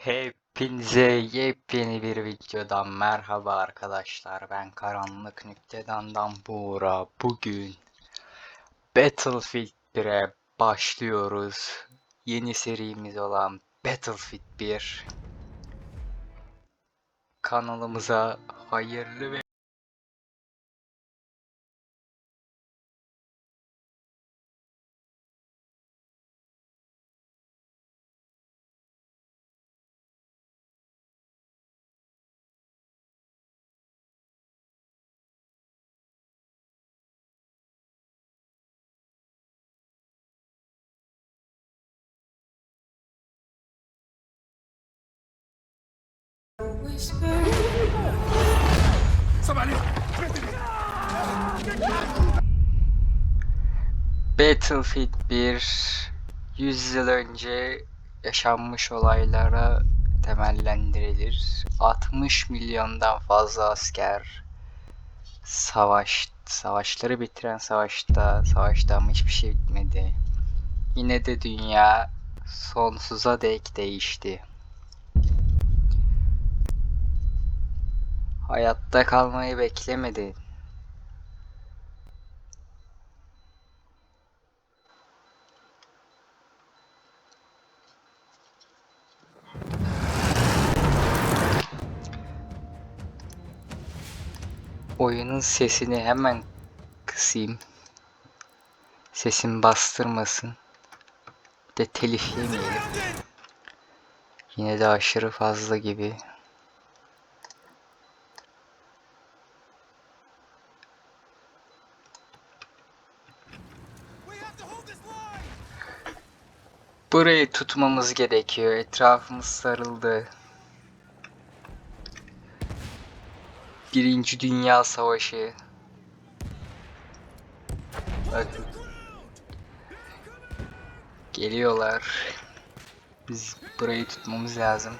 Hepinize yepyeni bir videodan merhaba arkadaşlar. Ben Karanlık Nüktedan'dan Buğra. Bugün Battlefield 1'e başlıyoruz. Yeni serimiz olan Battlefield 1. Kanalımıza hayırlı ve Battlefield 1 100 yıl önce yaşanmış olaylara temellendirilir. 60 milyondan fazla asker savaş savaşları bitiren savaşta savaşta ama hiçbir şey bitmedi. Yine de dünya sonsuza dek değişti. Hayatta kalmayı beklemedi. Oyunun sesini hemen kısayım. Sesim bastırmasın. Bir de telif yemeyelim. Yine de aşırı fazla gibi. Burayı tutmamız gerekiyor. Etrafımız sarıldı. Birinci Dünya Savaşı. Bakın. Geliyorlar. Biz burayı tutmamız lazım.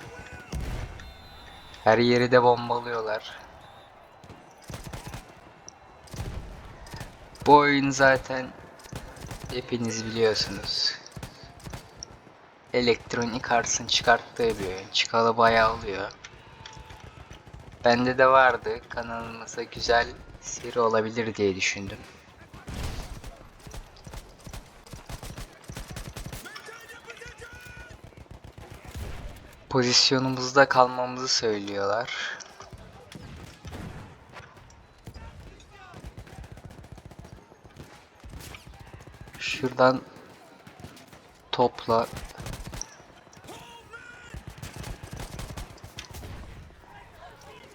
Her yeri de bombalıyorlar. Bu oyun zaten hepiniz biliyorsunuz. Electronic Arts'ın çıkarttığı bir oyun. Çıkalı bayağı oluyor. Bende de vardı. Kanalımıza güzel seri olabilir diye düşündüm. Pozisyonumuzda kalmamızı söylüyorlar. Şuradan topla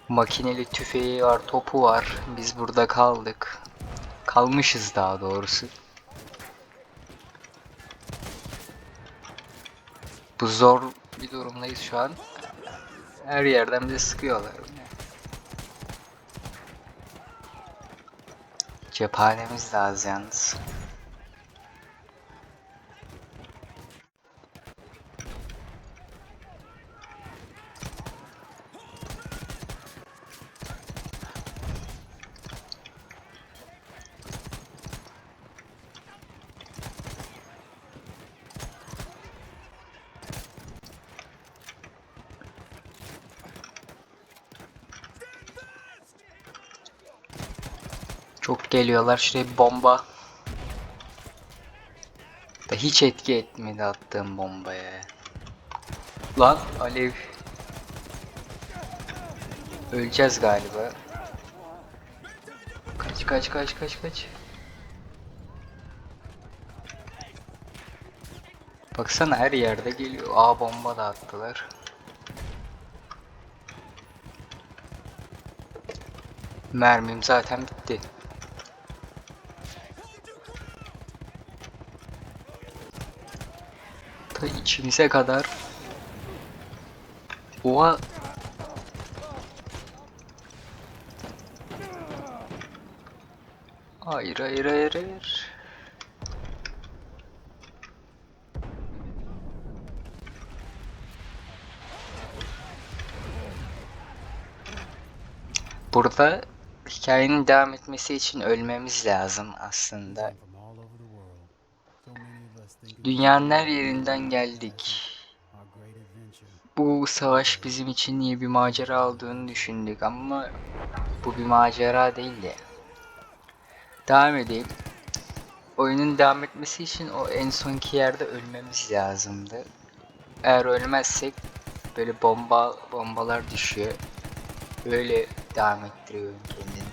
Makineli tüfeği var, topu var. Biz burada kaldık. Kalmışız daha doğrusu. Bu zor bir durumdayız şu an. Her yerden bize sıkıyorlar. Cephanemiz de az yalnız. Çok geliyorlar. Şuraya bir bomba. Da hiç etki etmedi attığım bombaya. Lan alev. Öleceğiz galiba. Kaç kaç kaç kaç kaç. Baksana her yerde geliyor. Aa bomba da attılar. Mermim zaten bitti. Ta içimize kadar. Oha. Hayır hayır hayır hayır. Burada hikayenin devam etmesi için ölmemiz lazım aslında. Dünyanın her yerinden geldik. bu savaş bizim için iyi bir macera olduğunu düşündük ama bu bir macera değildi. Devam edeyim. Oyunun devam etmesi için o en sonki yerde ölmemiz lazımdı. Eğer ölmezsek böyle bomba bombalar düşüyor. Böyle devam ettiriyor kendini.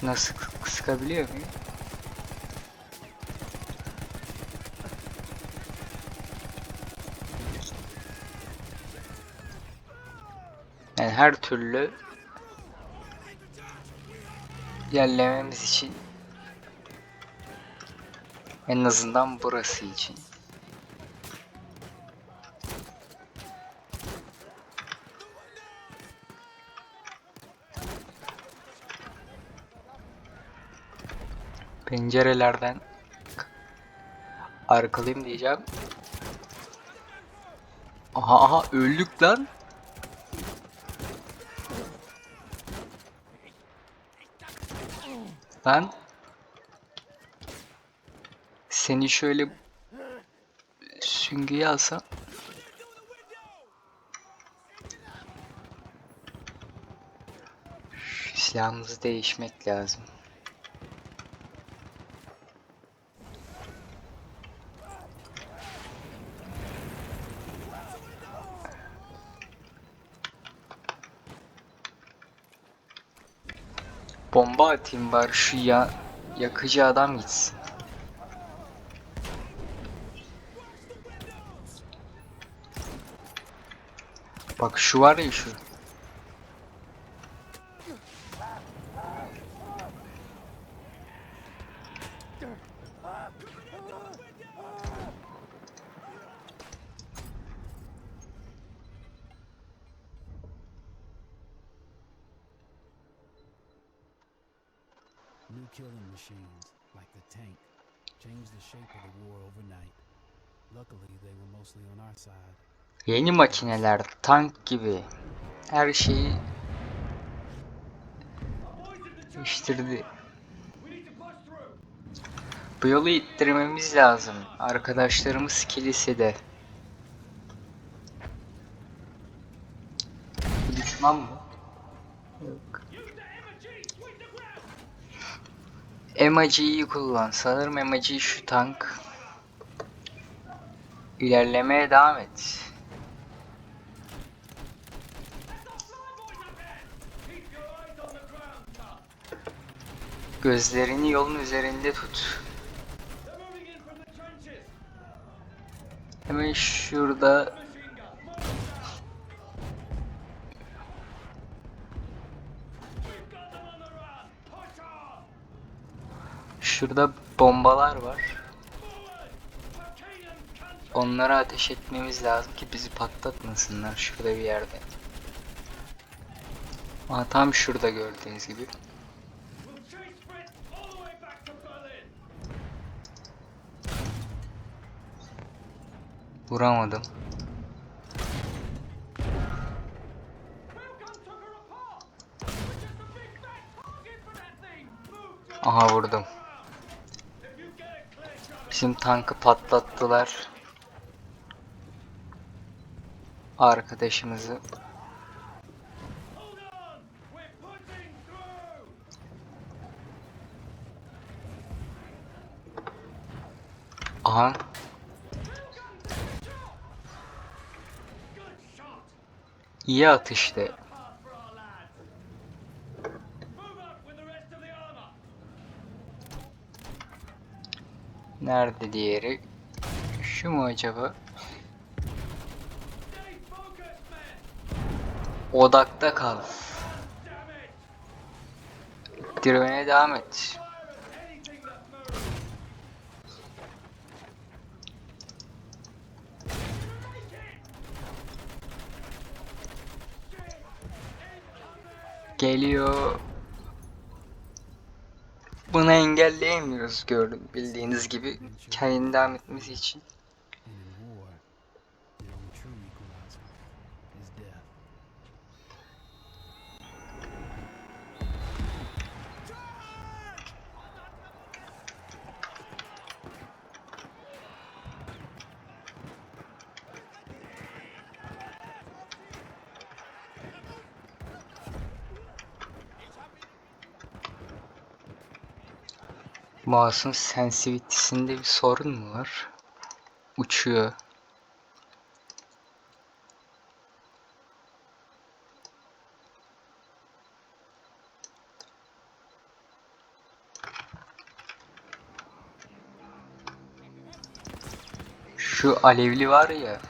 Şuna sık sıkabiliyor muyum? Yani her türlü ilerlememiz için en azından burası için. Pencerelerden arkalayayım diyeceğim. Aha aha öldük lan. Lan. Seni şöyle süngüye alsam. Silahımızı değişmek lazım. Bomba atayım bari şu ya yakıcı adam gitsin. Bak şu var ya şu. Machines, like the tank, changed the shape of the war overnight. Luckily, they were mostly on our side. Yeni makineler tank gibi her şeyi değiştirdi. Bu yolu ittirmemiz lazım. Arkadaşlarımız kilisede. Düşman mı? Emaci'yi kullan. Sanırım Emaci şu tank. İlerlemeye devam et. Gözlerini yolun üzerinde tut. Hemen şurada şurada bombalar var. Onlara ateş etmemiz lazım ki bizi patlatmasınlar şurada bir yerde. Aa, tam şurada gördüğünüz gibi. Vuramadım. Aha vurdum. Bizim tankı patlattılar. Arkadaşımızı. Aha. İyi atıştı. Nerede diğeri? Şu mu acaba? Odakta kal. Dirmeye devam et. Geliyor. Bunu engelleyemiyoruz gördüm bildiğiniz gibi. Kendini devam etmesi için. Mouse'un sensitivity'sinde bir sorun mu var? Uçuyor. Şu alevli var ya.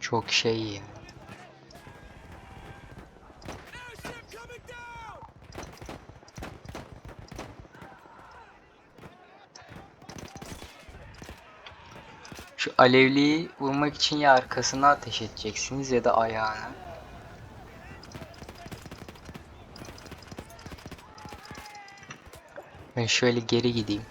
Çok şey ya. Şu alevliyi vurmak için ya arkasına ateş edeceksiniz ya da ayağına. Ben şöyle geri gideyim.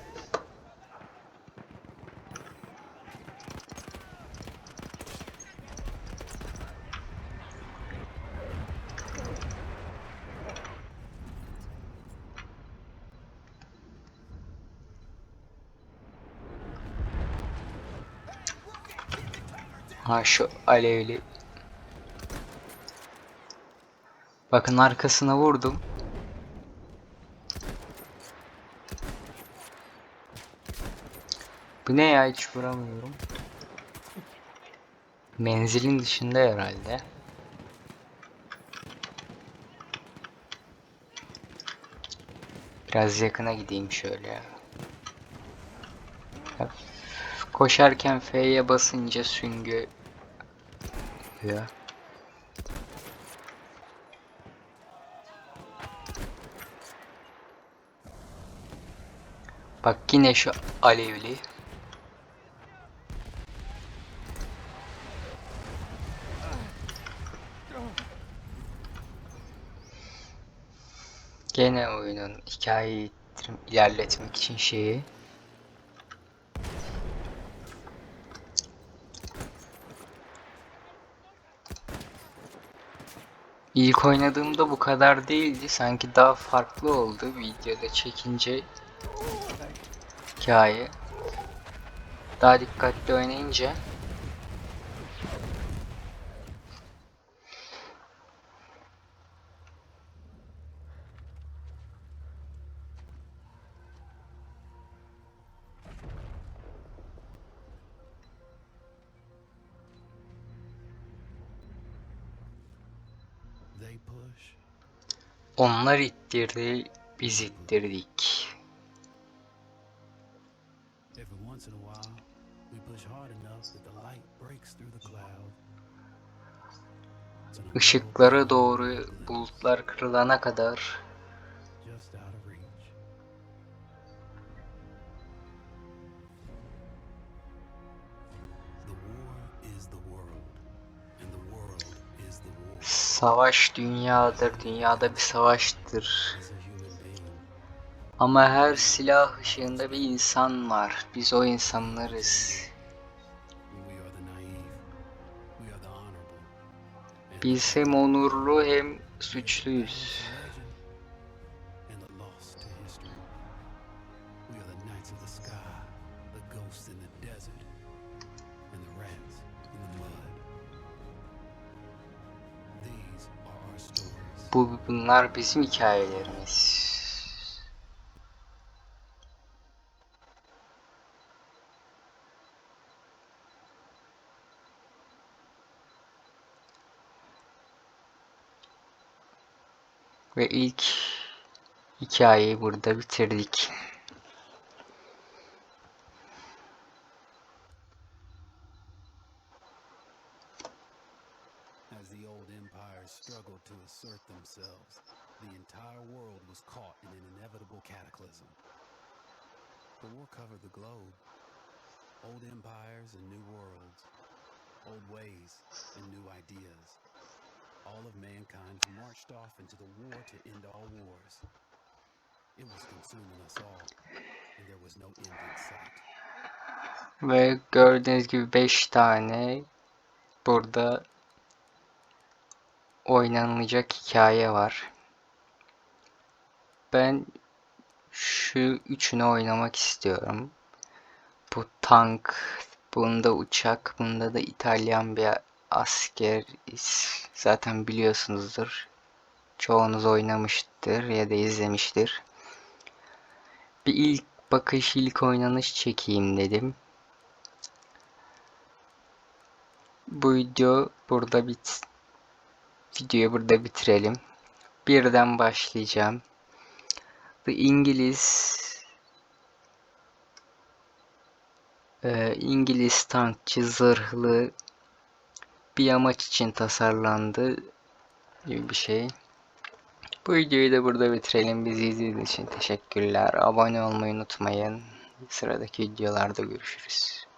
Ha şu alevli. Bakın arkasına vurdum. Bu ne ya hiç vuramıyorum. Menzilin dışında herhalde. Biraz yakına gideyim şöyle Koşarken F'ye basınca süngü ya. Bak yine şu alevli. Gene oyunun hikayeyi ilerletmek için şeyi. İlk oynadığımda bu kadar değildi. Sanki daha farklı oldu videoda çekince hikaye. Daha dikkatli oynayınca the cloud. It's an Işıklara doğru bulutlar kırılana kadar savaş dünyadır, dünyada bir savaştır. Ama her silah ışığında bir insan var. Biz o insanlarız. Biz hem onurlu hem suçluyuz. Bu bunlar bizim hikayelerimiz. Ve ilk hikayeyi burada bitirdik. As the old empires struggled to assert themselves, the entire world was caught in an inevitable cataclysm. The war covered the globe. Old empires and new worlds. Old ways and new ideas. All of mankind marched off into the war to end all wars. It was consuming us all, and there was no end in sight. Ve gördüğünüz gibi 5 tane burada oynanılacak hikaye var. Ben şu üçünü oynamak istiyorum. Bu tank, bunda uçak, bunda da İtalyan bir asker. Zaten biliyorsunuzdur. Çoğunuz oynamıştır ya da izlemiştir. bir ilk bakış ilk oynanış çekeyim dedim. Bu video burada bit videoyu burada bitirelim. Birden başlayacağım. The İngiliz e, İngiliz tankçı zırhlı bir amaç için tasarlandı gibi bir şey. Bu videoyu da burada bitirelim. Bizi izlediğiniz için teşekkürler. Abone olmayı unutmayın. Sıradaki videolarda görüşürüz.